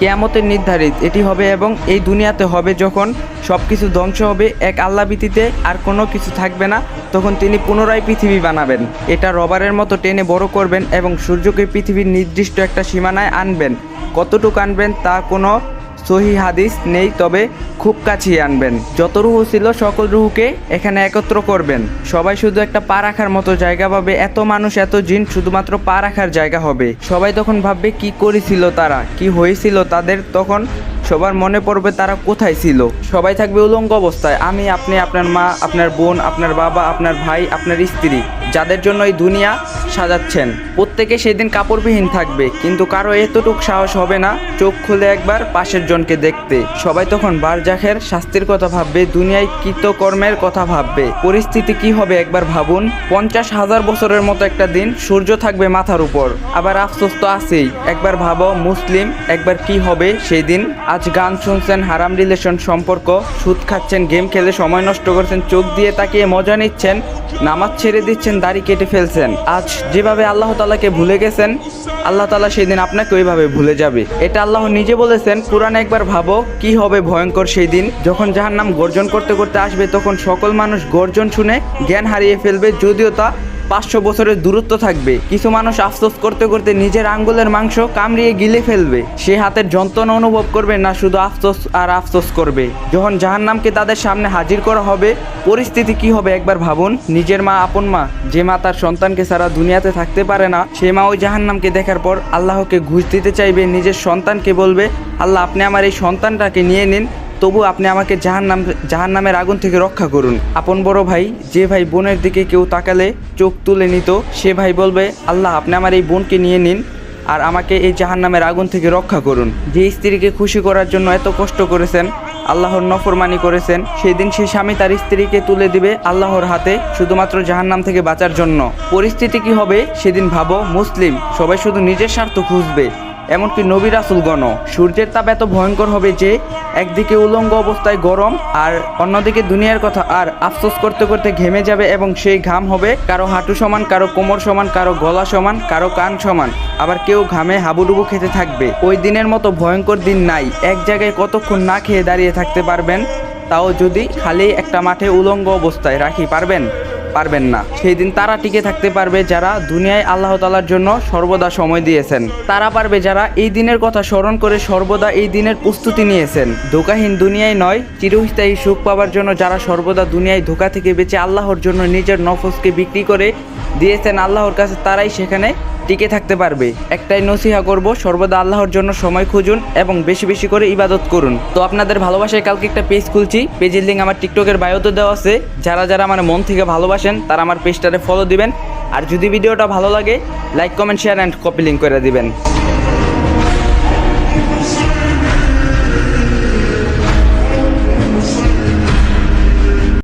কেয়ামতের নির্ধারিত। এটি হবে এবং এই দুনিয়াতে হবে যখন সব কিছু ধ্বংস হবে, এক আল্লা ব্যতীতে আর কোনো কিছু থাকবে না, তখন তিনি পুনরায় পৃথিবী বানাবেন। এটা রবারের মতো টেনে বড় করবেন এবং সূর্যকে পৃথিবীর নির্দিষ্ট একটা সীমানায় আনবেন। কতটুকু আনবেন তা কোনো সহি হাদিস নেই, তবে খুব কাছেই আনবেন। যত রুহু ছিল, সকল রুহুকে এখানে একত্র করবেন। সবাই শুধু একটা পা রাখার মতো জায়গা পাবে এত মানুষ, এত জিন শুধুমাত্র পা রাখার জায়গা হবে। সবাই তখন ভাববে, কি করেছিল তারা? কি হয়েছিল তাদের? তখন সবার মনে পড়বে, তারা কোথায় ছিল? সবাই থাকবে উলঙ্গ অবস্থায়। আমি, আপনি, আপনার মা, আপনার বোন, আপনার বাবা, আপনার ভাই, আপনার স্ত্রী। যাদের জন্য এই দুনিয়া সাজাচ্ছেন। প্রত্যেকে সেদিন কাপড়বিহীন থাকবে, কিন্তু কারও এতটুক সাহস হবে না চোখ খুলে একবার পাশের জনকে দেখতে। সবাই তখন বারজাখের শাস্তির কথা ভাববে, দুনিয়ায় কৃতকর্মের কথা ভাববে। পরিস্থিতি কি হবে একবার ভাবুন। পঞ্চাশ হাজার বছরের মতো একটা দিন সূর্য থাকবে মাথার উপর। আবার আফসোস তো আছেই। একবার ভাবো, মুসলিম, একবার কি হবে সেই দিন। আজ গান শুনছেন, হারাম রিলেশন সম্পর্ক, সুদ খাচ্ছেন, গেম খেলে সময় নষ্ট করছেন, চোখ দিয়ে তাকিয়ে মজা নিচ্ছেন, নামাজ ছেড়ে দিচ্ছেন দাড়ি কেটে ফেলছেন। আজ যেভাবে আল্লাহ তালাকে ভুলে গেছেন, আল্লাহ তালা সেদিন আপনাকে ওইভাবে ভুলে যাবে। এটা আল্লাহ নিজে বলেছেন, কোরআনে একবার ভাবো কি হবে ভয়ঙ্কর সেই দিন। যখন যাহার নাম গর্জন করতে করতে আসবে, তখন সকল মানুষ গর্জন শুনে জ্ঞান হারিয়ে ফেলবে, যদিও তা পাঁচশো বছরের দূরত্ব থাকবে। কিছু মানুষ আফসোস করতে করতে নিজের আঙ্গুলের মাংস কামড়িয়ে গিলে ফেলবে। সে হাতের যন্ত্রণা অনুভব করবে না, শুধু আফসোস আর আফসোস করবে। যখন জাহান্নামকে তাদের সামনে হাজির করা হবে, পরিস্থিতি কি হবে একবার ভাবুন? নিজের মা, আপন মা, যে মা তার সন্তানকে সারা দুনিয়াতে থাকতে পারে না, সে মা ওই জাহান্নামকে দেখার পর আল্লাহকে ঘুষ দিতে চাইবে, নিজের সন্তানকে বলবে, আল্লাহ, আপনি আমার এই সন্তানটাকে নিয়ে নিন তবু আপনি আমাকে জাহান্নাম জাহান্নামের আগুন থেকে রক্ষা করুন। আপন বড় ভাই, যে ভাই বোনের দিকে কেউ তাকালে চোখ তুলে নিত, সে ভাই বলবে, আল্লাহ, আপনি আমার এই বোনকে নিয়ে নিন আর আমাকে এই জাহান্নামের আগুন থেকে রক্ষা করুন। যে স্ত্রীকে খুশি করার জন্য এত কষ্ট করেছেন, আল্লাহর নফরমানি করেছেন, সেই দিন সেই স্বামী তার স্ত্রীকে তুলে দিবে আল্লাহর হাতে শুধুমাত্র জাহান্নাম থেকে বাঁচার জন্য। পরিস্থিতি কি হবে, সেদিন ভাবো, মুসলিম, সবাই শুধু নিজের স্বার্থ খুঁজবে। এমনকি নবী রাসুলগণ সূর্যের তাপ এত ভয়ঙ্কর হবে যে একদিকে উলঙ্গ অবস্থায় গরম আর অন্যদিকে দুনিয়ার কথা আর আফসোস করতে করতে ঘেমে যাবে এবং সেই ঘাম হবে কারও হাঁটু সমান, কারও কোমর সমান, কারও গলা সমান, কারও কান সমান। আবার কেউ ঘামে হাবুডুবু খেতে থাকবে। ওই দিনের মতো ভয়ঙ্কর দিন নাই। এক জায়গায় কতক্ষণ না খেয়ে দাঁড়িয়ে থাকতে পারবেন, তাও যদি খালি একটা মাঠে উলঙ্গ অবস্থায় রাখি, পারবেন? পারবেন না। সেই দিন তারা টিকে থাকতে পারবে যারা দুনিয়ায় আল্লাহ তালার জন্য সর্বদা সময় দিয়েছেন। তারা পারবে যারা এই দিনের কথা স্মরণ করে সর্বদা এই দিনের প্রস্তুতি নিয়েছেন। ধোকাহীন দুনিয়ায় নয়, চিরস্থায়ী সুখ পাওয়ার জন্য যারা সর্বদা দুনিয়ায় ধোকা থেকে বেঁচে আল্লাহর জন্য নিজের নফসকে বিক্রি করে দিয়েছেন আল্লাহর কাছে, তারাই সেখানে টিকে থাকতে পারবে। একটাই নসিহা করব, সর্বদা আল্লাহর জন্য সময় খুঁজুন এবং বেশি বেশি করে ইবাদত করুন। তো আপনাদের ভালোবাসায় কালকে একটা পেজ খুলছি, পেজের লিঙ্ক আমার টিকটকের বায়োতে দেওয়া আছে। যারা যারা আমার মন থেকে ভালোবাসেন, তারা আমার পেজটারে ফলো দিবেন। আর যদি ভিডিওটা ভালো লাগে like comment share and copy link করে দিবেন।